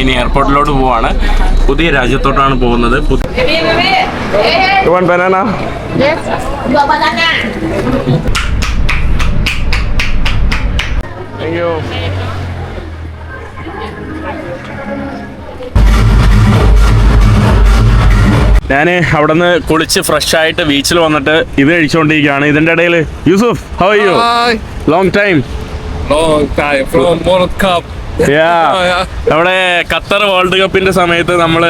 ഇനി എയർപോർട്ടിലോട്ട് പോവാണ് പുതിയ രാജ്യത്തോട്ടാണ് പോകുന്നത്. ബനാന. അയ്യോ ഞാൻ അവിടെ നിന്ന് കുളിച്ച് ഫ്രഷ് ആയിട്ട് ബീച്ചിൽ വന്നിട്ട് ഇത് കഴിച്ചുകൊണ്ടിരിക്കുകയാണ് ഇതിന്റെ ഇടയിൽ Yusuf how you. Long time long time from Cup. Oh. നമ്മുടെ ഖത്തർ വേൾഡ് കപ്പിന്റെ സമയത്ത് നമ്മൾ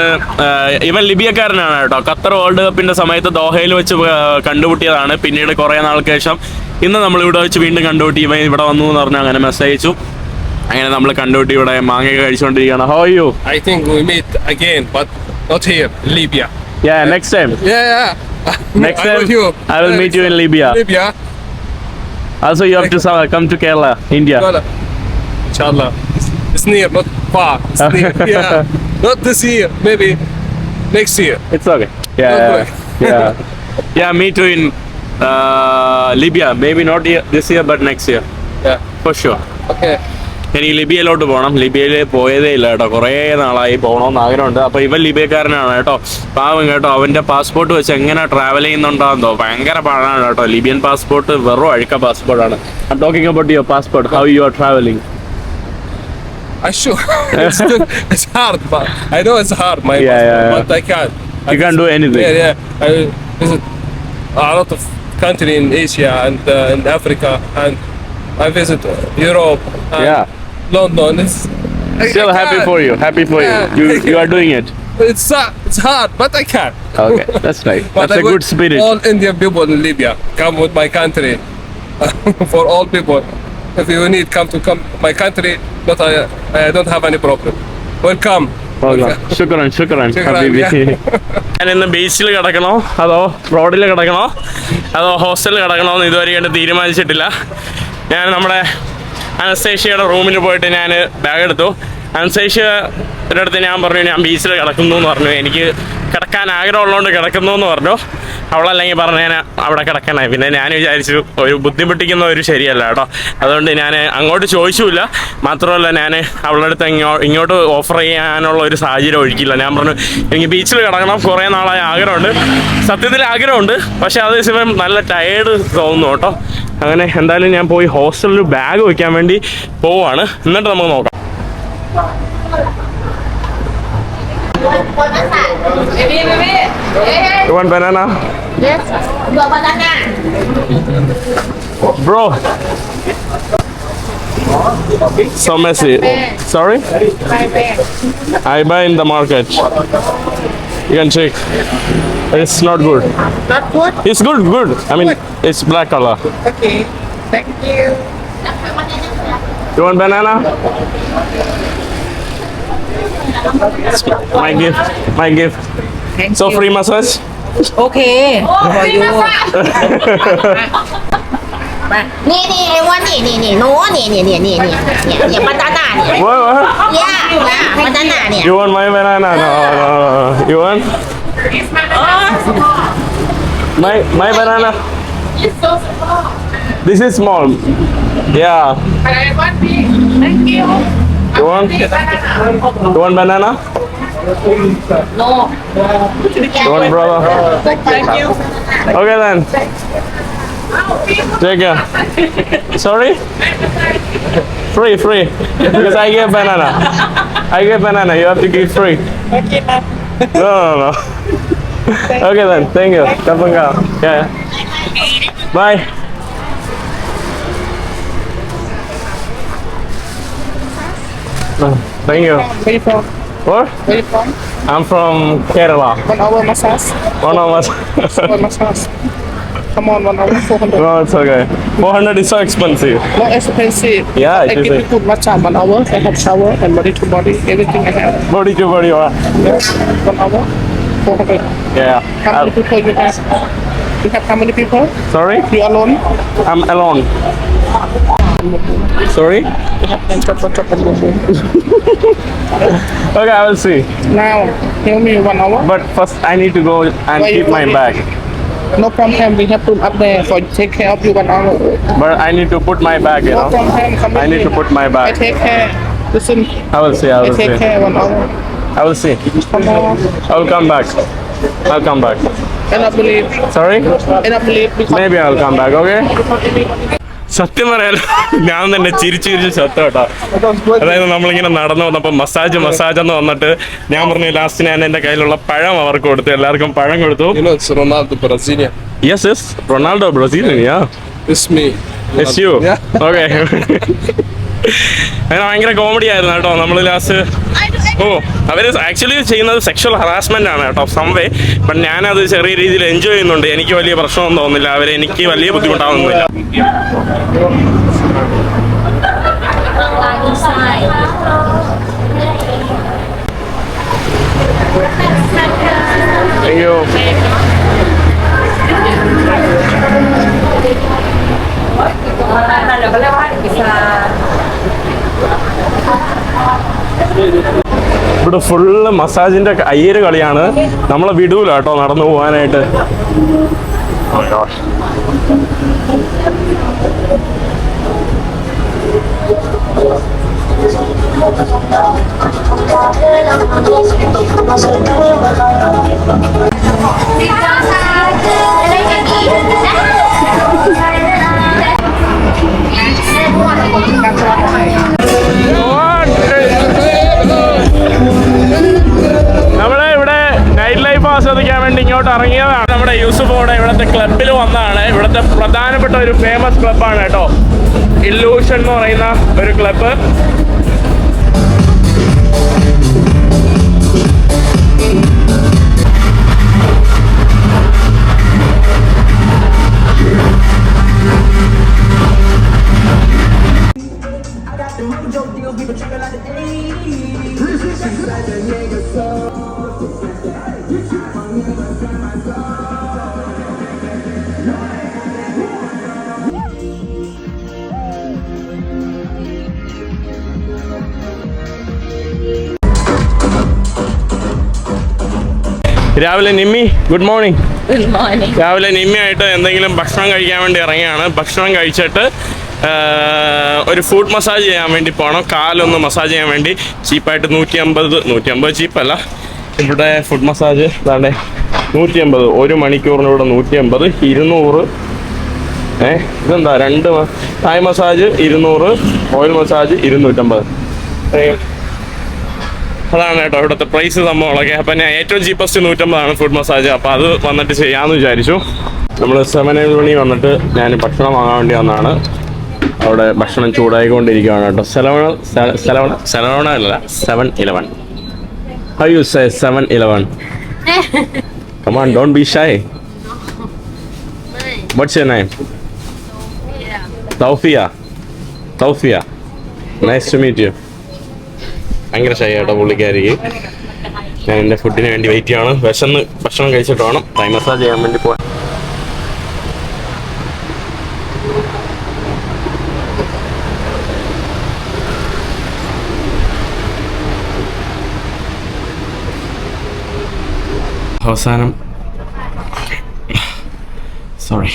ഇവൻ ലിബിയക്കാരനാണ് കേട്ടോ ഖത്തർ വേൾഡ് കപ്പിന്റെ സമയത്ത് ദോഹയിൽ വെച്ച് ആ, കണ്ടുമുട്ടിയതാണ് പിന്നീട് കുറെ നാൾക്ക് ശേഷം ഇന്ന് നമ്മൾ ഇവിടെ വെച്ച് വീണ്ടും കണ്ടുമുട്ടി ഇവൻ ഇവിടെ വന്നു എന്ന് പറഞ്ഞാൽ അങ്ങനെ മെസ്സേജ് അയച്ചു അങ്ങനെ നമ്മൾ കണ്ടുമുട്ടി ഇവിടെ മാങ്ങയൊക്കെ കഴിച്ചുകൊണ്ടിരിക്കുകയാണ് how you I think we meet again, but not here, Libya. Yeah next time Yeah, yeah. Next I time with you. I will meet you in Libya Libya. Also you have to come to Kerala India Inshallah. It's near, not far. It's near. Yeah. Not this year, maybe next year. It's okay. Yeah, yeah, yeah. yeah, me too in uh, Libya. Maybe not year, this year, but next year. Yeah. For sure. Okay. എനിക്ക് ലിബിയയിലോട്ട് പോകണം ലിബിയയിൽ പോയതേ ഇല്ല കേട്ടോ കുറേ നാളായി പോകണമെന്ന് ആഗ്രഹമുണ്ട് അപ്പോൾ ഇവൻ ലിബിയക്കാരനാണ് കേട്ടോ പാവം കേട്ടോ അവന്റെ പാസ്പോർട്ട് വെച്ച് എങ്ങനെ ട്രാവൽ ചെയ്യുന്നുണ്ടാകുന്നോ ഭയങ്കര പാടാണ് കേട്ടോ ലിബിയൻ പാസ്പോർട്ട് വെറും അഴുക്ക പാസ്പോർട്ടാണ് I talking about your passport how you are travelling I sure. it's, still, it's hard, but I know it's hard, my Yeah, yeah, yeah. but I can't. I You can't do anything. Yeah, yeah. I visit a lot of country in Asia and uh, in Africa, and I visit Europe and Yeah. London. It's I- Still I happy for you. Happy for Yeah. you. You you are doing it. It's uh, it's hard, but I can. Okay, that's right. That's I a good spirit. All Indian people in Libya come with my country. for all people, if you need come to come my country, but I I don't have any problem. Welcome. ശുക്രൻ ശുക്രൻ ഹബീബി ഞാൻ ഇന്ന് ബീച്ചിൽ കിടക്കണോ? അതോ റോഡിൽ കിടക്കണോ? അതോ ഹോസ്റ്റലിൽ കിടക്കണോ എന്ന് ഇതുവരെ കണ്ട് തീരുമാനിച്ചിട്ടില്ല. ഞാൻ നമ്മുടെ അനസ്തേഷ്യയുടെ റൂമിൽ പോയിട്ട് ഞാൻ ബാഗ് എടുത്തു. അനസ്തേഷ്യയുടെ അടുത്ത് ഞാൻ പറഞ്ഞു ഞാൻ ബീച്ചിൽ കിടക്കുന്നു എന്ന് പറഞ്ഞു. എനിക്ക് കിടക്കാൻ ആഗ്രഹമുള്ളതുകൊണ്ട് കിടക്കുന്നു എന്ന് പറഞ്ഞു. അവളല്ലെങ്കിൽ പറഞ്ഞു ഞാൻ അവിടെ കിടക്കണേ. പിന്നെ ഞാൻ വിചാരിച്ചു ഒരു ബുദ്ധിമുട്ടിക്കുന്ന ഒരു ശരിയല്ല കേട്ടോ. അതുകൊണ്ട് ഞാൻ അങ്ങോട്ട് ചോദിച്ചില്ല മാത്രമല്ല ഞാൻ അവളുടെ അടുത്ത് ഇങ്ങോ ഇങ്ങോട്ട് ഓഫർ ചെയ്യാനുള്ള ഒരു സാഹചര്യം ഒഴിക്കില്ല ഞാൻ പറഞ്ഞു എനിക്ക് ബീച്ചിൽ കിടക്കണം. കുറേ നാളായ ആഗ്രഹമുണ്ട്. സത്യത്തിൽ ആഗ്രഹമുണ്ട്. പക്ഷേ അതേ സമയം നല്ല ടയേർഡ് തോന്നുന്നു കേട്ടോ. അങ്ങനെ എന്തായാലും ഞാൻ പോയി ഹോസ്റ്റലിൽ ബാഗ് വയ്ക്കാൻ വേണ്ടി പോവാണ്. എന്നിട്ട് നമുക്ക് നോക്കാം. You want banana? Yes. Dua banana. Bro. So messy. Sorry? I buy. I buy in the market. You can check. It's not good. Not good? It's good, good. I mean, good. it's black color. Okay. Thank you. You want banana? My gift. My gift. Thank so you. free massage? Okay. For you. มานี่นี่ไอ้วันนี่นี่นี่โน้นี่นี่นี่นี่นี่เนี่ยเนี่ยปัตตานาเนี่ย What? what? เนี่ยนะปัตตานาเนี่ย You want my banana? No, no, no, no. You want? My my banana. It's so small. This is small. Yeah. But I want me. Thank you. You want? Banana. You want banana? No. You want brother? Thank you. Okay then. Take care. Sorry? Free, free. Because I get banana. I get banana. You have to give free. Okay. No, no, no. Okay then. Thank you. Kapanga. Yeah. Bye. Thank you. Where you from? What? Where you from? I'm from Kerala. One hour massage. One of us. One massage. Come on, one hour, 400. no, it's okay. 400 is so expensive. Not expensive. Yeah, I it give you is. good matcha, one hour. I have shower and body to body, everything I have. Body to body. uh, Yeah. One hour, 400. Yeah. How many Uh, people you have? You have how many people? sorry? You alone? I'm alone. Sorry? You have ten top, top, and boom, boom. Okay, I will see. Now, tell me one hour. But first, I need to go and Where you keep my going? bag. No problem. We have room up there for take care of you one hour. But I need to put my bag, you No know. problem. Come I need me. to put my I bag. take care. Listen, I will see. I I will take see. care one hour. I will see. Come on. I will come back. I'll come back. And I believe. Sorry? And I believe because Maybe I'll come back, okay? സത്യം പറയാലോ ഞാൻ തന്നെ ചിരിച്ചു ചിരിച്ചു ചത്ത കേട്ടോ അതായത് നമ്മളിങ്ങനെ നടന്നു വന്നപ്പോൾ മസാജ് മസാജ് എന്ന് വന്നിട്ട് ഞാൻ പറഞ്ഞു ലാസ്റ്റ് ഞാൻ എന്റെ കയ്യിലുള്ള പഴം അവർക്ക് കൊടുത്തു എല്ലാവർക്കും പഴം കൊടുത്തു. Know, it's yes yes Ronaldo Brasilia. Yes you. Okay അങ്ങനെ ഭയങ്കര കോമഡി ആയിരുന്നു കേട്ടോ. നമ്മൾ ലാസ്റ്റ് ഓ അവർ ആക്ച്വലി ചെയ്യുന്നത് സെക്ഷൽ ഹറാസ്മെന്റ് ആണ് കേട്ടോ സംവേ ബട്ട് ഞാനത് ചെറിയ രീതിയിൽ എൻജോയ് ചെയ്യുന്നുണ്ട്. എനിക്ക് വലിയ പ്രശ്നമൊന്നും തോന്നുന്നില്ല. അവരെ എനിക്ക് വലിയ ബുദ്ധിമുട്ടാവുന്നില്ല. അയ്യോ. ഇവിടെ ഫുള്ള് മസാജിന്റെ അയ്യര് കളിയാണ്. നമ്മളെ വിടൂല കേട്ടോ നടന്നു പോകാനായിട്ട്. Oh നമ്മളെ ഇവിടെ നൈറ്റ് ലൈഫ് ആസ്വദിക്കാൻ വേണ്ടി ഇങ്ങോട്ട് ഇറങ്ങിയതാണ്. നമ്മുടെ യൂസുഫ് ഇവിടെ ഇവിടുത്തെ ക്ലബിൽ വന്നതാണ് ഇവിടുത്തെ പ്രധാനപ്പെട്ട ഒരു ഫേമസ് ക്ലബ്ബാണ് കേട്ടോ. ഇല്ലൂഷൻ എന്ന് പറയുന്ന ഒരു ക്ലബ്ബ് രാവിലെ Nimmi good morning Good morning. രാവിലെ നിമ്മിയായിട്ട് എന്തെങ്കിലും ഭക്ഷണം കഴിക്കാൻ വേണ്ടി ഇറങ്ങിയാണ്. ഭക്ഷണം കഴിച്ചിട്ട് ഒരു ഫുഡ് മസാജ് ചെയ്യാൻ വേണ്ടി പോകണം കാലൊന്ന് മസാജ് ചെയ്യാൻ വേണ്ടി. ചീപ്പായിട്ട് നൂറ്റി അമ്പത് നൂറ്റി അമ്പത് ചീപ്പല്ല. ഇവിടെ ഫുഡ് മസാജ് അതാണ്ട് നൂറ്റി അമ്പത് ഒരു മണിക്കൂറിനൂടെ നൂറ്റി അമ്പത് ഇരുന്നൂറ്. ഏ ഇതെന്താ രണ്ട് തായ് മസാജ് ഇരുന്നൂറ് ഓയിൽ മസാജ് ഇരുന്നൂറ്റമ്പത്. അതാണ് കേട്ടോ ഇവിടുത്തെ പ്രൈസ് സംഭവങ്ങളൊക്കെ. അപ്പം ഞാൻ ഏറ്റവും ചീപ്പസ്റ്റ് നൂറ്റമ്പതാണ് ഫുഡ് മസാജ് അപ്പോൾ അത് വന്നിട്ട് ചെയ്യാന്ന് വിചാരിച്ചു. നമ്മൾ സെവൻ മണി വന്നിട്ട് ഞാൻ ഭക്ഷണം വാങ്ങാൻ വേണ്ടി വന്നാണ് അവിടെ ഭക്ഷണം ചൂടായിക്കൊണ്ടിരിക്കുകയാണ് കേട്ടോ. സെലവണ സെലവണ സെലവണ അല്ല seven eleven how you say seven eleven come on don't be shy what's your name Taufiya Taufiya nice to meet you ഭയങ്കര ഷൈ ആട്ടോ പുള്ളിക്കാരിക്ക്. ഞാൻ എന്റെ ഫുഡിന് വേണ്ടി വെയിറ്റ് ചെയ്യണം. വിശന്ന് ഭക്ഷണം കഴിച്ചിട്ട് വേണം. ടൈം മസാജ് ചെയ്യാൻ വേണ്ടി പോകാൻ അവസാനം സോറി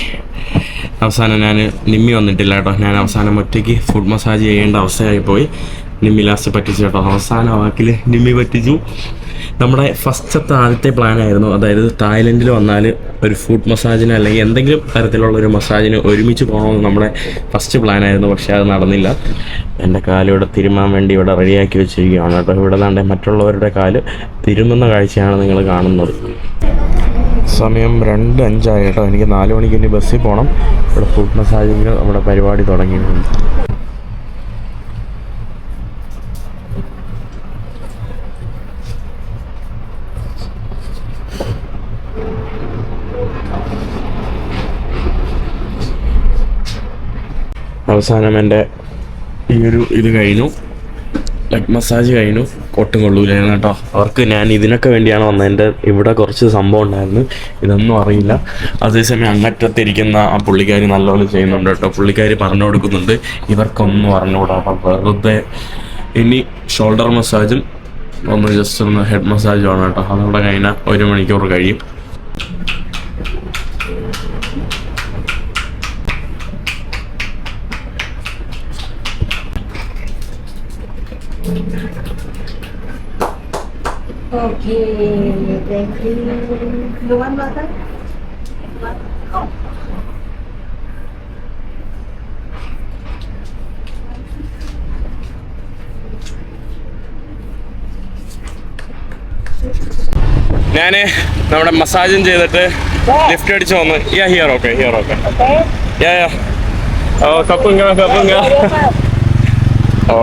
അവസാനം ഞാൻ നിമ്മി വന്നിട്ടില്ല കേട്ടോ. ഞാൻ അവസാനം ഒറ്റയ്ക്ക് ഫുഡ് മസാജ് ചെയ്യേണ്ട അവസ്ഥയായി പോയി. നിമ്മി ലാസ്റ്റ് പറ്റിച്ചു കേട്ടോ അവസാന വാക്കിൽ നിമ്മി പറ്റിച്ചു. നമ്മുടെ ഫസ്റ്റത്തെ ആദ്യത്തെ പ്ലാൻ ആയിരുന്നു. അതായത് തായ്ലൻഡിൽ വന്നാൽ ഒരു ഫുഡ് മസാജിന് അല്ലെങ്കിൽ എന്തെങ്കിലും തരത്തിലുള്ള ഒരു മസാജിന് ഒരുമിച്ച് പോകണമെന്ന് നമ്മുടെ ഫസ്റ്റ് പ്ലാനായിരുന്നു പക്ഷേ അത് നടന്നില്ല. എന്റെ കാൽ ഇവിടെ തിരുമാൻ വേണ്ടി ഇവിടെ റെഡിയാക്കി വെച്ചിരിക്കുകയാണ് കേട്ടോ. ഇവിടെ ദാണ്ടെ മറ്റുള്ളവരുടെ കാൽ തിരുമുന്ന കാഴ്ചയാണ് നിങ്ങൾ കാണുന്നത്. സമയം രണ്ട് അഞ്ചായി കേട്ടോ. എനിക്ക് നാല് മണിക്ക് ഇനി ബസ്സിൽ പോകണം ഇവിടെ ഫുഡ് മസാജിങ്ങിന് നമ്മുടെ പരിപാടി തുടങ്ങിയിട്ടുണ്ട്. അവസാനം എന്റെ ഈ ഒരു ഇത് കഴിഞ്ഞു. ലെഗ് മസാജ് കഴിഞ്ഞു. ഒട്ടും കൊള്ളൂലായിരുന്നു കേട്ടോ. അവർക്ക് ഞാൻ ഇതിനൊക്കെ വേണ്ടിയാണ് വന്നത് എന്റെ ഇവിടെ കുറച്ച് സംഭവം ഉണ്ടായിരുന്നു. ഇതൊന്നും അറിയില്ല. അതേസമയം അങ്ങറ്റത്തിരിക്കുന്ന ആ പുള്ളിക്കാരി നല്ലപോലെ ചെയ്യുന്നുണ്ട് കേട്ടോ. പുള്ളിക്കാരി പറഞ്ഞു കൊടുക്കുന്നുണ്ട്. ഇവർക്കൊന്നും അറിഞ്ഞുകൂടാ. വെറുതെ ഇനി ഷോൾഡർ മസാജും ഒന്ന് ജസ്റ്റ് ഒന്ന് ഹെഡ് മസാജും ആണ് കേട്ടോ. അതുകൂടെ കഴിഞ്ഞാൽ ഒരു മണിക്കൂർ കഴിയും. Okay, thank you. You want water? ഞാൻ നമ്മുടെ മസാജും ചെയ്തിട്ട് ലിഫ്റ്റ് അടിച്ച് വന്നു. Yeah here okay here okay yeah yeah ഓ കപ്പുങ്ക കപ്പുങ്ക ഓ.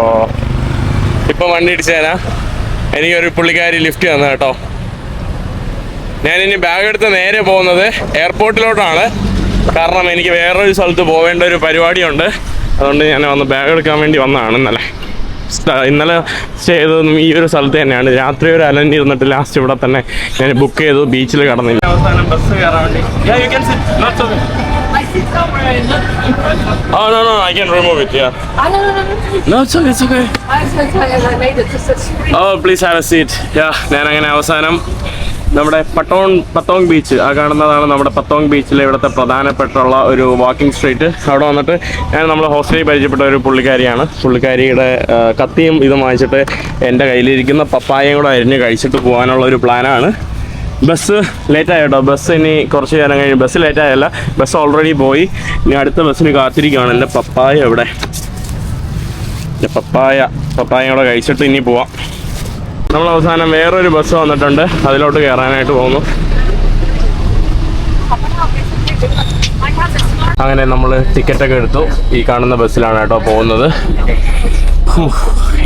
ഇപ്പൊ വണ്ടി ഇടിച്ചു തരാം എനിക്കൊരു പുള്ളിക്കാരി ലിഫ്റ്റ് തന്നു കേട്ടോ. ഞാൻ ഇനി ബാഗ് എടുത്ത് നേരെ പോകുന്നത് എയർപോർട്ടിലോട്ടാണ് കാരണം എനിക്ക് വേറൊരു സ്ഥലത്ത് പോവേണ്ട ഒരു പരിപാടിയുണ്ട്. അതുകൊണ്ട് ഞാൻ വന്ന് ബാഗ് എടുക്കാൻ വേണ്ടി വന്നതാണ് ഇന്നലെ. ഇന്നലെ സ്റ്റേ ചെയ്തതും ഈ ഒരു സ്ഥലത്ത് തന്നെയാണ്. രാത്രി ഒരു അലഞ്ഞിരുന്നിട്ട് ലാസ്റ്റ് ഇവിടെ തന്നെ ഞാൻ ബുക്ക് ചെയ്തു. ബീച്ചിൽ കടന്നില്ല. അവസാനം ബസ് കയറാൻ വേണ്ടി. Sit somewhere in London. Oh no no I can remove it yeah. Ah, no, no, no, no. No it's okay it's okay. I was going to tell you I made it a. Oh please have a seat yeah ഞാൻ അങ്ങനെ അവസാനം നമ്മുടെ പട്ടോൺ പത്തോങ് beach ആ കാണുന്നതാണ് നമ്മുടെ പത്തോങ് ബീച്ചിലെ ഇവിടുത്തെ പ്രധാനപ്പെട്ടുള്ള ഒരു വാക്കിംഗ് സ്ട്രീറ്റ് അവിടെ വന്നിട്ട് ഞാൻ നമ്മുടെ ഹോസ്റ്റലിൽ പരിചയപ്പെട്ട ഒരു പുള്ളിക്കാരിയാണ് പുള്ളിക്കാരിയുടെ കത്തിയും ഇതും വാങ്ങിച്ചിട്ട് എന്റെ കയ്യിലിരിക്കുന്ന പപ്പായയും കൂടെ അരിഞ്ഞ് കഴിച്ചിട്ട് പോകാനുള്ള ഒരു പ്ലാനാണ് ബസ് ലേറ്റ് കേട്ടോ ബസ് ഇനി കുറച്ച് നേരം കഴിഞ്ഞ് ബസ് ലേറ്റ് ആയല്ല ബസ് ഓൾറെഡി പോയി. ഇനി അടുത്ത ബസ്സിന് കാത്തിരിക്കുകയാണ്. എന്റെ പപ്പായ എവിടെ എന്റെ പപ്പായ പപ്പായ കൂടെ കഴിച്ചിട്ട് ഇനി പോവാം. നമ്മൾ അവസാനം വേറൊരു ബസ് വന്നിട്ടുണ്ട്. അതിലോട്ട് കയറാനായിട്ട് പോകുന്നു. അങ്ങനെ നമ്മൾ ടിക്കറ്റൊക്കെ എടുത്തു. ഈ കാണുന്ന ബസ്സിലാണ് കേട്ടോ പോകുന്നത്.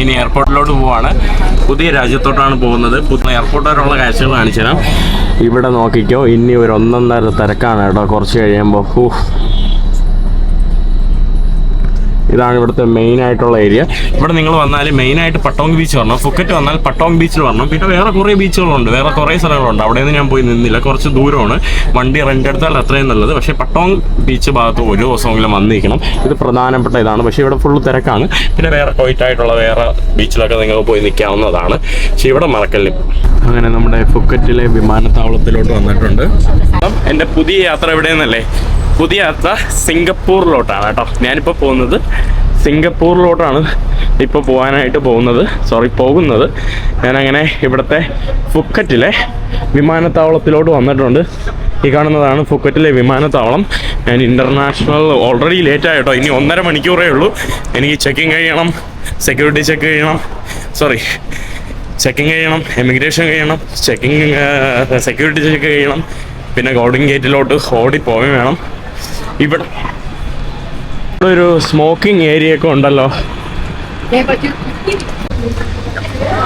ഇനി എയർപോർട്ടിലോട്ട് പോവാണ്. പുതിയ രാജ്യത്തോട്ടാണ് പോകുന്നത്. പുതിയ എയർപോർട്ട് വരെയുള്ള കാഴ്ചകൾ കാണിച്ചു തരാം ഇവിടെ നോക്കിക്കോ ഇനി ഒരു ഒന്നൊന്നര തിരക്കാണ് കേട്ടോ കുറച്ച് കഴിയുമ്പോൾ. ഇതാണ് ഇവിടുത്തെ മെയിൻ ആയിട്ടുള്ള ഏരിയ ഇവിടെ നിങ്ങൾ വന്നാൽ മെയിൻ ആയിട്ട് പട്ടോങ് ബീച്ച് വരണം. ഫുക്കറ്റ് വന്നാൽ പട്ടോങ് ബീച്ചിൽ വരണം. പിന്നെ വേറെ കുറേ ബീച്ചുകളുണ്ട് വേറെ കുറേ സ്ഥലങ്ങളുണ്ട്. അവിടെ നിന്ന് ഞാൻ പോയി നിന്നില്ല. കുറച്ച് ദൂരമാണ്. വണ്ടി റെന്റ് എടുത്താൽ അത്രയും നല്ലത്. പക്ഷേ പട്ടോങ് ബീച്ച് ഭാഗത്ത് ഒരു ദിവസമെങ്കിലും വന്നിരിക്കണം. ഇത് പ്രധാനപ്പെട്ട ഇതാണ്. പക്ഷേ ഇവിടെ ഫുള്ള് തിരക്കാണ്. പിന്നെ വേറെ കൊയ്റ്റായിട്ടുള്ള വേറെ ബീച്ചിലൊക്കെ നിങ്ങൾക്ക് പോയി നിൽക്കാവുന്നതാണ്. പക്ഷേ ഇവിടെ മറക്കല്ല. അങ്ങനെ നമ്മുടെ ഫുക്കറ്റിലെ വിമാനത്താവളത്തിലോട്ട് വന്നിട്ടുണ്ട്. എന്റെ പുതിയ യാത്ര എവിടെയെന്നല്ലേ? പുതിയ യാത്ര സിംഗപ്പൂരിലോട്ടാണ് കേട്ടോ. ഞാനിപ്പോൾ പോകുന്നത് സിംഗപ്പൂരിലോട്ടാണ് ഇപ്പോൾ പോകാനായിട്ട് പോകുന്നത്. സോറി പോകുന്നത്. ഞാനങ്ങനെ ഇവിടുത്തെ ഫുക്കറ്റിലെ വിമാനത്താവളത്തിലോട്ട് വന്നിട്ടുണ്ട്. ഈ കാണുന്നതാണ് ഫുക്കറ്റിലെ വിമാനത്താവളം. ഞാൻ ഇന്റർനാഷണൽ ഓൾറെഡി ലേറ്റ് ആയിട്ടോ ഇനി ഒന്നര മണിക്കൂറേ ഉള്ളൂ. എനിക്ക് ചെക്കിങ് കഴിയണം. സെക്യൂരിറ്റി ചെക്ക് ചെയ്യണം. സോറി ചെക്കിങ് കഴിയണം എമിഗ്രേഷൻ കഴിയണം ചെക്കിങ് സെക്യൂരിറ്റി ചെക്ക് ചെയ്യണം. പിന്നെ ഗോഡിങ് ഗേറ്റിലോട്ട് ഓടി പോവുകയും വേണം. ഇവിടെ ഒരു സ്മോക്കിംഗ് ഏരിയ ഒക്കെ ഉണ്ടല്ലോ.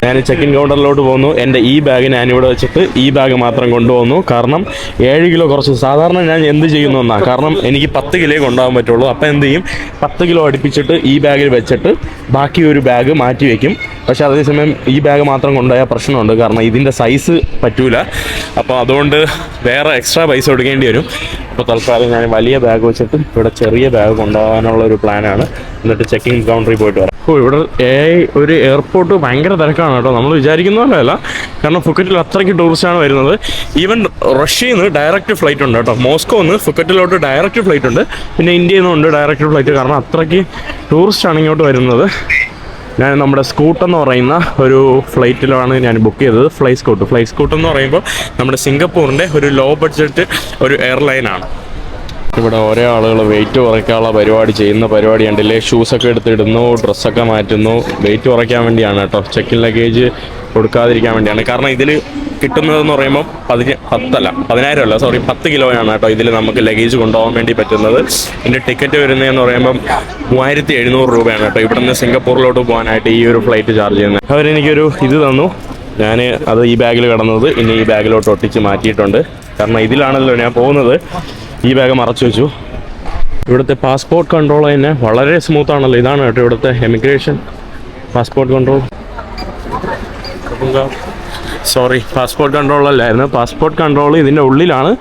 ഞാൻ ചെക്ക് ഇൻ കൗണ്ടറിലോട്ട് പോകുന്നു എന്റെ ഈ ബാഗ് ഞാൻ ഇവിടെ വെച്ചിട്ട് ഈ ബാഗ് മാത്രം കൊണ്ടുപോകുന്നു കാരണം ഏഴ് കിലോ കുറച്ച്. സാധാരണ ഞാൻ എന്ത് ചെയ്യുന്നു എന്നാ? കാരണം എനിക്ക് പത്ത് കിലോ കൊണ്ടുപോകാൻ പറ്റുള്ളൂ. അപ്പോൾ എന്ത് ചെയ്യും? പത്ത് കിലോ അടുപ്പിച്ചിട്ട് ഈ ബാഗിൽ വെച്ചിട്ട് ബാക്കി ഒരു ബാഗ് മാറ്റി വയ്ക്കും പക്ഷെ അതേസമയം ഈ ബാഗ് മാത്രം കൊണ്ടുപോയാൽ പ്രശ്നമുണ്ട്. കാരണം ഇതിന്റെ സൈസ് പറ്റൂല. അപ്പോൾ അതുകൊണ്ട് വേറെ എക്സ്ട്രാ പൈസ കൊടുക്കേണ്ടി വരും. അപ്പോൾ തൽക്കാലം ഞാൻ വലിയ ബാഗ് വെച്ചിട്ട് ഇവിടെ ചെറിയ ബാഗ് കൊണ്ടുപോകാനുള്ള ഒരു പ്ലാനാണ് എന്നിട്ട് ചെക്കിംഗ് കൗണ്ടറിൽ പോയിട്ട് വരാം. ഓ ഇവിടെ ഒരു എയർപോർട്ട് ഭയങ്കര തിരക്കാണ് കേട്ടോ. നമ്മൾ വിചാരിക്കുന്ന പോലെ അല്ല. കാരണം ഫുക്കറ്റിൽ അത്രയ്ക്ക് ടൂറിസ്റ്റാണ് വരുന്നത്. ഈവൻ റഷ്യയിൽ നിന്ന് ഡയറക്റ്റ് ഫ്ലൈറ്റ് ഉണ്ട് കേട്ടോ. മോസ്കോ നിന്ന് ഫുക്കറ്റിലോട്ട് ഡയറക്റ്റ് ഫ്ലൈറ്റ് ഉണ്ട്. പിന്നെ ഇന്ത്യയിൽ നിന്നും ഉണ്ട് ഡയറക്റ്റ് ഫ്ലൈറ്റ് കാരണം അത്രയ്ക്ക് ടൂറിസ്റ്റാണ് ഇങ്ങോട്ട് വരുന്നത്. ഞാൻ നമ്മുടെ സ്കൂട്ട് എന്ന് പറയുന്ന ഒരു ഫ്ലൈറ്റിലാണ് ഞാൻ ബുക്ക് ചെയ്തത്. ഫ്ലൈ സ്കൂട്ട് ഫ്ലൈ സ്കൂട്ട് എന്ന് പറയുമ്പോൾ നമ്മുടെ സിംഗപ്പൂരിന്റെ ഒരു ലോ ബഡ്ജറ്റ് ഒരു എയർലൈനാണ് ഇവിടെ ഓരോ ആളുകൾ വെയിറ്റ് കുറയ്ക്കാനുള്ള പരിപാടി ചെയ്യുന്ന പരിപാടി ഉണ്ടല്ലേ ഷൂസൊക്കെ എടുത്തിടുന്നു ഡ്രസ്സൊക്കെ മാറ്റുന്നു. വെയിറ്റ് കുറയ്ക്കാൻ വേണ്ടിയാണ് കേട്ടോ. ചെക്കിൻ ലഗേജ് കൊടുക്കാതിരിക്കാൻ വേണ്ടിയാണ്. കാരണം ഇതിൽ കിട്ടുന്നതെന്ന് പറയുമ്പോൾ പതിന പത്തല്ല പതിനായിരം അല്ല സോറി പത്ത് കിലോയാണ് കേട്ടോ ഇതിൽ നമുക്ക് ലഗേജ് കൊണ്ടുപോകാൻ വേണ്ടി പറ്റുന്നത്. ഇതിന്റെ ടിക്കറ്റ് വരുന്നതെന്ന് പറയുമ്പം മൂവായിരത്തി എഴുന്നൂറ് രൂപയാണ് കേട്ടോ. ഇവിടെ നിന്ന് സിംഗപ്പൂരിലോട്ട് പോകാനായിട്ട് ഈ ഒരു ഫ്ലൈറ്റ് ചാർജ് ചെയ്യുന്നത്. അവരെനിക്കൊരു ഇത് തന്നു. ഞാൻ അത് ഈ ബാഗിൽ കിടന്നത് ഇനി ഈ ബാഗിലോട്ട് ഒട്ടിച്ച് മാറ്റിയിട്ടുണ്ട്. കാരണം ഇതിലാണല്ലോ ഞാൻ പോകുന്നത്. ഈ ബാഗ് മറച്ചു വെച്ചു. ഇവിടുത്തെ പാസ്പോർട്ട് കൺട്രോൾ തന്നെ വളരെ സ്മൂത്ത് ആണല്ലോ. ഇതാണ് കേട്ടോ ഇവിടുത്തെ emigration passport control sorry passport control അല്ലായിരുന്നു. പാസ്പോർട്ട് കൺട്രോൾ ഇതിന്റെ ഉള്ളിലാണ്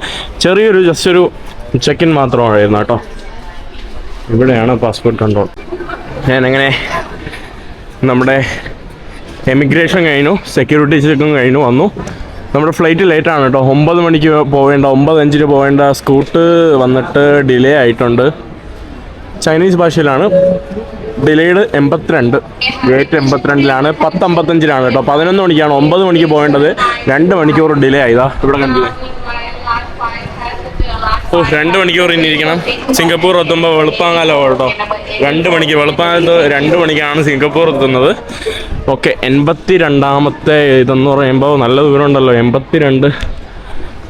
ചെറിയൊരു ജസ്റ്റ് ഒരു ചെക്ക് ഇൻ മാത്രമായിരുന്നു കേട്ടോ. ഇവിടെയാണ് പാസ്പോർട്ട് കൺട്രോൾ ഞാനങ്ങനെ നമ്മുടെ എമിഗ്രേഷൻ കഴിഞ്ഞു സെക്യൂരിറ്റി ചെക്കും കഴിഞ്ഞു വന്നു. നമ്മുടെ ഫ്ലൈറ്റ് ലേറ്റ് ആണ് കേട്ടോ. ഒമ്പത് മണിക്ക് പോവേണ്ട ഒമ്പത് അഞ്ചിന് പോവേണ്ട സ്കൂട്ട് വന്നിട്ട് ഡിലേ ആയിട്ടുണ്ട്. ചൈനീസ് ഭാഷയിലാണ്. ഡിലേഡ് എൺപത്തിരണ്ട്. ഗേറ്റ് എൺപത്തിരണ്ടിലാണ്. പത്ത് അമ്പത്തഞ്ചിലാണ് കേട്ടോ. പതിനൊന്ന് മണിക്കാണ് ഒമ്പത് മണിക്ക് പോകേണ്ടത് രണ്ട് മണിക്കൂർ ഡിലേ ആയതാ. ഇവിടെ കണ്ടില്ലേ? ഓ രണ്ട് മണിക്കൂർ ഇരിക്കണം സിംഗപ്പൂർ എത്തുമ്പോൾ വെളുപ്പാങ്കാലോ കേട്ടോ. രണ്ട് മണിക്ക് വെളുപ്പാങ്കാലത്ത് രണ്ട് മണിക്കാണ് സിംഗപ്പൂർ എത്തുന്നത്. ഓക്കെ എൺപത്തി രണ്ടാമത്തെ ഇതെന്ന് പറയുമ്പോൾ നല്ല ദൂരമുണ്ടല്ലോ. എൺപത്തിരണ്ട്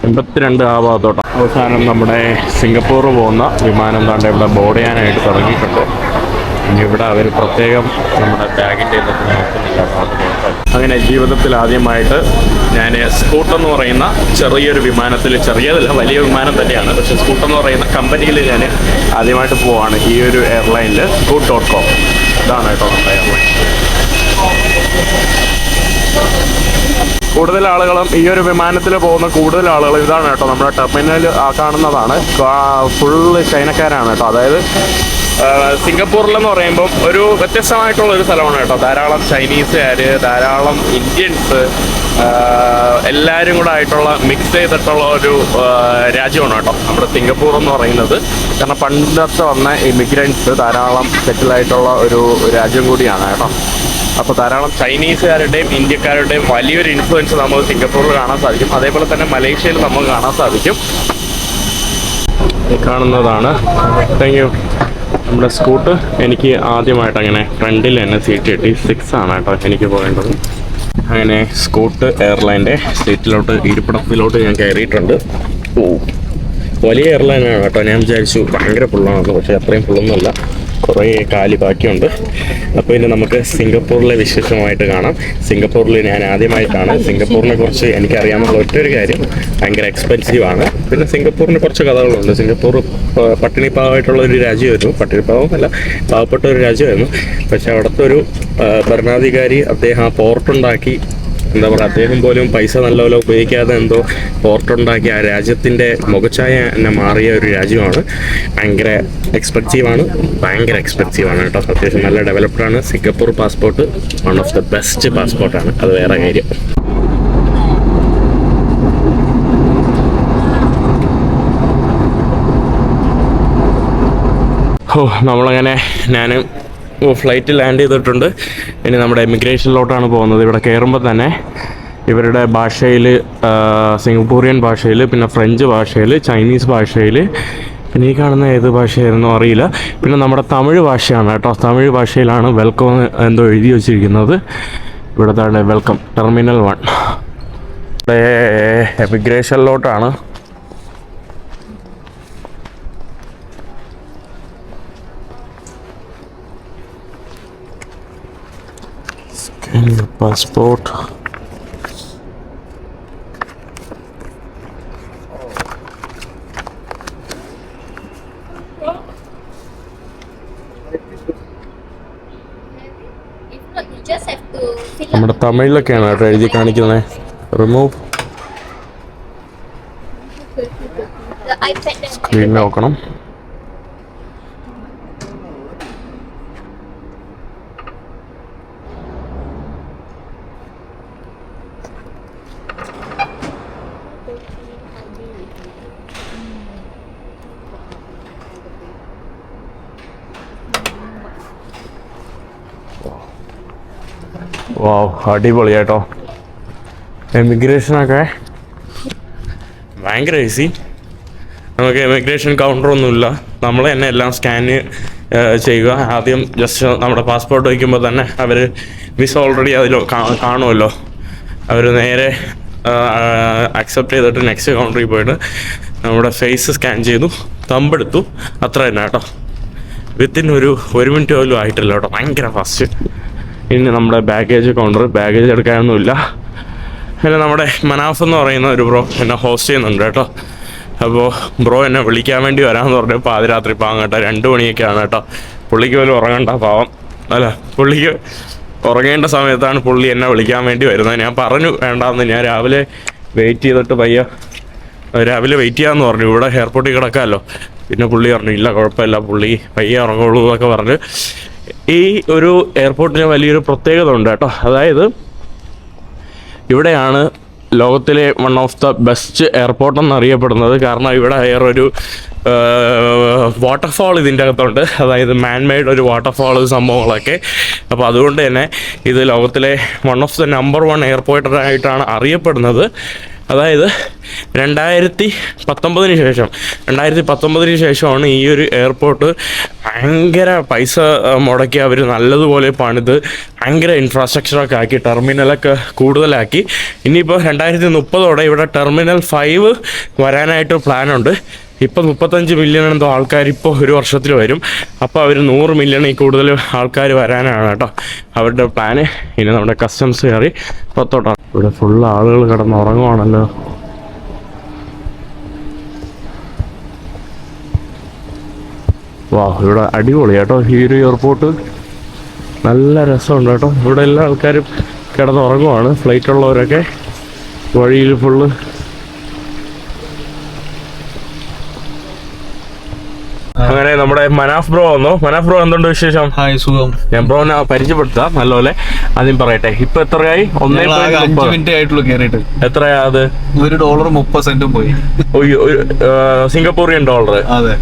എൺപത്തിരണ്ട് ആ ഭാഗത്തോട്ട്. അവസാനം നമ്മുടെ സിംഗപ്പൂർ പോകുന്ന വിമാനം താണ്ട് ഇവിടെ ബോർഡ് ചെയ്യാനായിട്ട് തുടങ്ങിയിട്ടുണ്ട്. ഇനി ഇവിടെ അവർ പ്രത്യേകം നമ്മുടെ ബാഗിന്റെ ഇതൊക്കെ നോക്കുന്നില്ല. അങ്ങനെ ജീവിതത്തിൽ ആദ്യമായിട്ട് ഞാൻ സ്കൂട്ട് എന്ന് പറയുന്ന ചെറിയൊരു വിമാനത്തിൽ ചെറിയതല്ല വലിയ വിമാനം തന്നെയാണ്. പക്ഷെ സ്കൂട്ട് എന്ന് പറയുന്ന കമ്പനിയിൽ ഞാൻ ആദ്യമായിട്ട് പോവാണ്. ഈ ഒരു എയർലൈനിൽ സ്കൂട്ട് ഡോട്ട് കോം. ഇതാണ് കേട്ടോ നമ്മുടെ എയർലൈൻ. കൂടുതൽ ആളുകളും ഈ ഒരു വിമാനത്തിൽ പോകുന്ന കൂടുതൽ ആളുകളും ഇതാണ് കേട്ടോ നമ്മുടെ ടെർമിനൽ കാണുന്നതാണ്. ഫുള്ള് ചൈനക്കാരാണ് കേട്ടോ. അതായത് സിംഗപ്പൂരിലെന്ന് പറയുമ്പോൾ ഒരു വ്യത്യസ്തമായിട്ടുള്ള ഒരു സ്ഥലമാണ് കേട്ടോ. ധാരാളം ചൈനീസുകാർ ധാരാളം ഇന്ത്യൻസ് എല്ലാവരും കൂടെ ആയിട്ടുള്ള മിക്സ് ചെയ്തിട്ടുള്ള ഒരു രാജ്യമാണ് കേട്ടോ നമ്മുടെ സിംഗപ്പൂർ എന്ന് പറയുന്നത്. കാരണം പണ്ടത്തെ വന്ന ഇമിഗ്രൻസ് ധാരാളം സെറ്റിലായിട്ടുള്ള ഒരു രാജ്യം കൂടിയാണ് കേട്ടോ. അപ്പോൾ ധാരാളം ചൈനീസുകാരുടെയും ഇന്ത്യക്കാരുടെയും വലിയൊരു ഇൻഫ്ലുവൻസ് നമുക്ക് സിംഗപ്പൂരിൽ കാണാൻ സാധിക്കും. അതേപോലെ തന്നെ മലേഷ്യയിൽ നമുക്ക് കാണാൻ സാധിക്കും. കാണുന്നതാണ്. താങ്ക് നമ്മുടെ സ്കൂട്ട് എനിക്ക് ആദ്യമായിട്ട് അങ്ങനെ ഫ്രണ്ടിൽ തന്നെ സീറ്റ് കിട്ടി. സിക്സ് ആണ് കേട്ടോ എനിക്ക് പോകേണ്ടത്. അങ്ങനെ സ്കൂട്ട് എയർലൈന്റെ സീറ്റിലോട്ട് ഇരിപ്പിടത്തിലോട്ട് ഞാൻ കയറിയിട്ടുണ്ട്. ഓ വലിയ എയർലൈനാണ് കേട്ടോ. ഞാൻ വിചാരിച്ചു ഭയങ്കര ഫുള്ളാണെന്ന് പക്ഷേ അത്രയും ഫുള്ളൊന്നുമല്ല കുറേ കാലി ബാക്കിയുണ്ട്. അപ്പോൾ ഇനി നമുക്ക് സിംഗപ്പൂരിലെ വിശേഷമായിട്ട് കാണാം. സിംഗപ്പൂരിൽ ഞാൻ ആദ്യമായിട്ടാണ്. സിംഗപ്പൂരിനെ കുറിച്ച് എനിക്കറിയാമെന്നുള്ള ഒറ്റൊരു കാര്യം ഭയങ്കര എക്സ്പെൻസീവ് ആണ്. പിന്നെ സിംഗപ്പൂരിന് കുറച്ച് കഥകളുണ്ട്. സിംഗപ്പൂർ പട്ടിണിപ്പാവായിട്ടുള്ള ഒരു രാജ്യമായിരുന്നു. പട്ടിണി അല്ല പാവപ്പെട്ട ഒരു രാജ്യമായിരുന്നു. പക്ഷെ അവിടുത്തെ ഒരു ഭരണാധികാരി അദ്ദേഹം ആ പോർട്ടുണ്ടാക്കി എന്താ പറയുക അദ്ദേഹം പോലും പൈസ നല്ലപോലെ ഉപയോഗിക്കാതെ എന്തോ പോർട്ടുണ്ടാക്കി ആ രാജ്യത്തിന്റെ മുഖച്ഛായ തന്നെ മാറിയ ഒരു രാജ്യമാണ്. ഭയങ്കര എക്സ്പെൻസീവാണ് ഭയങ്കര എക്സ്പെൻസീവാണ് കേട്ടോ. അത്യാവശ്യം നല്ല ഡെവലപ്ഡ് ആണ്. Singapore passport one of the best പാസ്പോർട്ടാണ് അത് വേറെ കാര്യം. ഓ നമ്മളങ്ങനെ ഞാൻ ഫ്ലൈറ്റ് ലാൻഡ് ചെയ്തിട്ടുണ്ട്. ഇനി നമ്മുടെ എമിഗ്രേഷനിലോട്ടാണ് പോകുന്നത്. ഇവിടെ കയറുമ്പോൾ തന്നെ ഇവരുടെ ഭാഷയിൽ സിംഗപ്പൂറിയൻ ഭാഷയിൽ പിന്നെ ഫ്രഞ്ച് ഭാഷയിൽ ചൈനീസ് ഭാഷയിൽ പിന്നെ ഈ കാണുന്ന ഏത് ഭാഷയായിരുന്നു അറിയില്ല. പിന്നെ നമ്മുടെ തമിഴ് ഭാഷയാണ് കേട്ടോ. തമിഴ് ഭാഷയിലാണ് വെൽക്കം എന്തോ എഴുതി വച്ചിരിക്കുന്നത്. ഇവിടുത്തെ വെൽക്കം ടെർമിനൽ വൺ എമിഗ്രേഷനിലോട്ടാണ് Scan your passport. നമ്മുടെ. തമിഴിലൊക്കെയാണ് കേട്ടോ എഴുതി കാണിക്കുന്നത് റിമൂവ് The iPad then. അടിപൊളി അടിപൊളിയാട്ടോ എമിഗ്രേഷനൊക്കെ ഭയങ്കര ഈസി നമുക്ക് എമിഗ്രേഷൻ കൗണ്ടറൊന്നുമില്ല നമ്മൾ തന്നെ എല്ലാം സ്കാൻ ചെയ്യുക. ആദ്യം ജസ്റ്റ് നമ്മുടെ പാസ്പോർട്ട് വയ്ക്കുമ്പോൾ തന്നെ അവർ വിസ ഓൾറെഡി അതിൽ കാണുമല്ലോ. അവർ നേരെ അക്സെപ്റ്റ് ചെയ്തിട്ട് നെക്സ്റ്റ് കൗണ്ടറിൽ പോയിട്ട് നമ്മുടെ ഫേസ് സ്കാൻ ചെയ്തു. തമ്പെടുത്തു. അത്ര തന്നെ കേട്ടോ. വിത്തിൻ ഒരു ഒരു മിനിറ്റ് പോലും ആയിട്ടില്ല കേട്ടോ. ഭയങ്കര ഫാസ്റ്റ് ഇനി നമ്മുടെ ബാഗേജ് കൗണ്ടർ ബാഗേജ് എടുക്കാനൊന്നുമില്ല. പിന്നെ നമ്മുടെ മനാഫ് എന്ന് പറയുന്ന ഒരു ബ്രോ എന്നെ ഹോസ്റ്റ് ചെയ്യുന്നുണ്ട് കേട്ടോ. അപ്പോൾ ബ്രോ എന്നെ വിളിക്കാൻ വേണ്ടി വരാമെന്ന് പറഞ്ഞു പാതിരാത്രി പാവം കേട്ടോ. രണ്ട് മണിയൊക്കെയാണ് കേട്ടോ. പുള്ളിക്ക് പോലും ഉറങ്ങണ്ട പാവം. അല്ല പുള്ളിക്ക് ഉറങ്ങേണ്ട സമയത്താണ് പുള്ളി എന്നെ വിളിക്കാൻ വേണ്ടി വരുന്നത്. ഞാൻ പറഞ്ഞു വേണ്ടാന്ന്. ഞാൻ രാവിലെ വെയിറ്റ് ചെയ്തിട്ട് പയ്യ രാവിലെ വെയിറ്റ് ചെയ്യാമെന്ന് പറഞ്ഞു. ഇവിടെ എയർപോർട്ടിൽ കിടക്കാമല്ലോ പിന്നെ പുള്ളി പറഞ്ഞു ഇല്ല കുഴപ്പമില്ല. പുള്ളി പയ്യെ ഉറങ്ങുള്ളൂ എന്നൊക്കെ പറഞ്ഞ് ഈ ഒരു എയർപോർട്ടിന് വലിയൊരു പ്രത്യേകത ഉണ്ട് കേട്ടോ. അതായത് ഇവിടെയാണ് ലോകത്തിലെ one of the best airport എന്നറിയപ്പെടുന്നത്. കാരണം ഇവിടെ വേറൊരു വാട്ടർഫാൾ ഇതിന്റെ അകത്തുണ്ട്. അതായത് മാൻമെയ്ഡ് ഒരു വാട്ടർഫാൾ സംഭവങ്ങളൊക്കെ. അപ്പോൾ അതുകൊണ്ട് തന്നെ ഇത് ലോകത്തിലെ one of the number one എയർപോർട്ടായിട്ടാണ് അറിയപ്പെടുന്നത്. അതായത് രണ്ടായിരത്തി പത്തൊമ്പതിന് ശേഷം രണ്ടായിരത്തി പത്തൊമ്പതിന് ശേഷമാണ് ഈ ഒരു എയർപോർട്ട് ഭയങ്കര പൈസ മുടക്കി അവർ നല്ലതുപോലെ പണിത് ഭയങ്കര ഇൻഫ്രാസ്ട്രക്ചറൊക്കെ ആക്കി ടെർമിനലൊക്കെ കൂടുതലാക്കി. ഇനിയിപ്പോൾ രണ്ടായിരത്തി മുപ്പതോടെ ഇവിടെ ടെർമിനൽ ഫൈവ് വരാനായിട്ട് പ്ലാനുണ്ട് ഇപ്പം മുപ്പത്തഞ്ച് മില്യൺ എന്തോ ആൾക്കാർ ഇപ്പോൾ ഒരു വർഷത്തിൽ വരും. അപ്പോൾ അവർ നൂറ് ഈ കൂടുതൽ ആൾക്കാർ വരാനാണ് കേട്ടോ അവരുടെ പ്ലാന് ഇനി നമ്മുടെ കസ്റ്റംസ് കയറി പുറത്തോട്ടാണ് ഇവിടെ ഫുൾ ആളുകൾ കിടന്ന് ഉറങ്ങുവാണല്ലോ. വാ ഇവിടെ അടിപൊളി കേട്ടോ. ഈ ഒരു എയർപോർട്ട് നല്ല രസമുണ്ട് കേട്ടോ. ഇവിടെ എല്ലാ ആൾക്കാരും കിടന്നുറങ്ങുവാണ് ഫ്ലൈറ്റ് ഉള്ളവരൊക്കെ വഴിയിൽ ഫുള്ള് അങ്ങനെ നമ്മുടെ മനാഫ് ബ്രോ വന്നു. മനാഫ് ബ്രോ എന്തുണ്ട് വിശേഷം? ഹായ് സുഖം. ഞാൻ ബ്രോനെ പരിചയപ്പെടുത്താം നല്ലപോലെ. ആദ്യം പറയട്ടെ ഇപ്പൊ എത്രയായി? ഒന്നേ. മിനിറ്റ് ആയിട്ടുള്ളൂ കയറിയിട്ട് എത്രയാ അത്? ഒരു ഡോളർ മുപ്പത് സെന്റും പോയി. സിംഗപ്പൂരിയൻ ഡോളർ അതെ.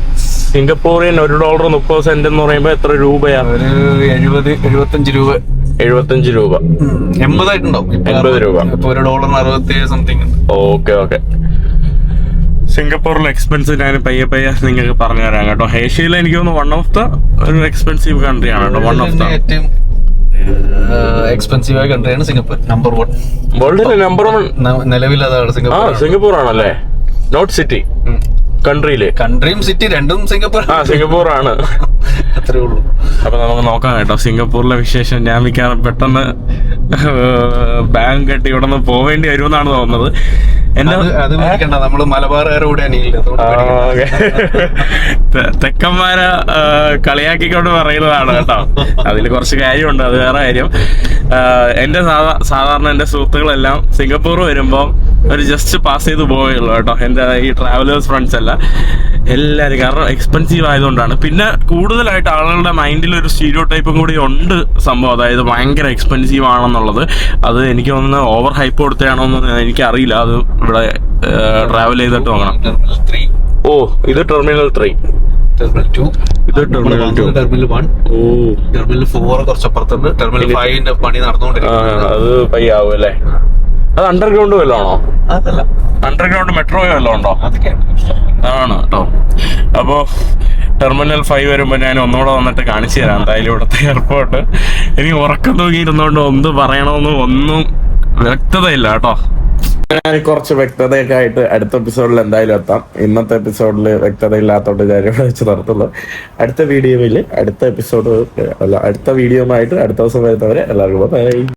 സിംഗപ്പൂറിയൻ ഒരു ഡോളർ മുപ്പത് സെന്റ് എന്ന് പറയുമ്പോ എത്ര രൂപയാ? ഒരു എഴുപത് എഴുപത്തഞ്ച് രൂപ. എഴുപത്തഞ്ച് രൂപ. എൺപതായിട്ടുണ്ടാവും. എൺപത് രൂപ. ഒരു ഡോളറിന് അറുപത്തി സംതിങ് ഓക്കെ ഓക്കെ. സിംഗപ്പൂരിലെ എക്സ്പെൻസ് ഞാൻ പയ്യെ പയ്യെ നിങ്ങൾക്ക് പറഞ്ഞു തരാം കേട്ടോ. ഏഷ്യയിലെ എനിക്ക് തോന്നുന്നു വൺ ഓഫ് ദ ഒരു എക്സ്പെൻസീവ് കൺട്രി ആണ് കേട്ടോ. വൺ ഓഫ് ദ ഏറ്റവും എക്സ്പെൻസീവ് ആയ കൺട്രിയാണ് സിംഗപ്പൂർ. നമ്പർ വൺ വേൾഡിലെ നമ്പർ വൺ നിലവിൽ അതാണ് സിംഗപ്പൂർ സിംഗപ്പൂർ ആണല്ലേ നോട്ട് സിറ്റി കൺട്രിയിൽ. കൺട്രിയും സിറ്റി രണ്ടും സിംഗപ്പൂർ. ആ സിംഗപ്പൂർ ആണ് അത്രേ ഉള്ളൂ. അപ്പൊ നമുക്ക് നോക്കാം കേട്ടോ സിംഗപ്പൂരിലെ വിശേഷം. ഞാൻ മിക്കവാറും പെട്ടെന്ന് ബാങ്ക് കെട്ടി ഇവിടെ നിന്ന് പോവേണ്ടി വരുമെന്നാണ് തോന്നുന്നത്. എന്റെ അത് പേടിക്കണ്ട. നമ്മൾ മലബാറുകാരോടെയാണ് തെക്കന്മാരെ കളിയാക്കിക്കൊണ്ട് പറയുന്നതാണ് കേട്ടോ. അതിൽ കുറച്ച് കാര്യമുണ്ട് അത് വേറെ കാര്യം. സാധാ- സാധാരണ എന്റെ സുഹൃത്തുക്കളെല്ലാം സിംഗപ്പൂർ വരുമ്പോ ഒരു ജസ്റ്റ് പാസ് ചെയ്ത് പോവുകയുള്ളൂ കേട്ടോ. എന്റെ ഈ ട്രാവലേഴ്സ് ഫ്രണ്ട്സ് അല്ല. എല്ലാവരും കാരണം എക്സ്പെൻസീവ് ആയതുകൊണ്ടാണ്. പിന്നെ കൂടുതലായിട്ട് ആളുകളുടെ മൈൻഡിൽ ഒരു സ്റ്റീരിയോ ടൈപ്പും കൂടി ഉണ്ട് സംഭവം. അതായത് ഭയങ്കര എക്സ്പെൻസീവ് ആണെന്നുള്ളത്. അത് എനിക്ക് തോന്നുന്നു ഓവർ ഹൈപ്പ് കൊടുത്തതാണോന്ന് എനിക്കറിയില്ല. അത് ഇവിടെ ട്രാവൽ ചെയ്തിട്ട് നോക്കണം. ഓ ഇത് ടെർമിനൽ ത്രീ ടെർമിനൽ ടു ഇത് ടെർമിനൽ ടു ടെർമിനൽ വൺ ഓ. ടെർമിനൽ ഫോർ കുറച്ചപ്പുറത്തുണ്ട് ടെർമിനൽ ഫൈവിന്റെ പണി നടന്നുകൊണ്ടിരിക്കുന്നത് അത് പയ്യാവും അല്ലേ അത് അണ്ടർഗ്രൗണ്ട് വല്ലതും ആണോ അതല്ല. അണ്ടർഗ്രൗണ്ട് മെട്രോ വല്ലതും ഉണ്ടോ? ആണ് കേട്ടോ അപ്പോ ടെർമിനൽ ഫൈവ് വരുമ്പോൾ ഞാൻ ഒന്നുകൂടെ വന്നിട്ട് കാണിച്ചു തരാം. എന്തായാലും ഇവിടുത്തെ എയർപോർട്ട് ഇനി ഉറക്കം തൂങ്ങിയിരുന്നോണ്ട് ഒന്ന് പറയണമെന്ന് ഒന്നും വ്യക്തതയില്ല കേട്ടോ ഞാൻ കുറച്ച് വ്യക്തതയൊക്കെ ആയിട്ട് അടുത്ത എപ്പിസോഡിൽ എന്തായാലും എത്താം. ഇന്നത്തെ എപ്പിസോഡിൽ വ്യക്തത ഇല്ലാത്തോണ്ട് ഞാൻ ഇവിടെ വെച്ച് നിർത്തുള്ളൂ അടുത്ത വീഡിയോയിൽ അടുത്ത എപ്പിസോഡ് അല്ല അടുത്ത വീഡിയോ ആയിട്ട് അടുത്ത ദിവസം വരുന്നവരെ എല്ലാവർക്കും ബൈ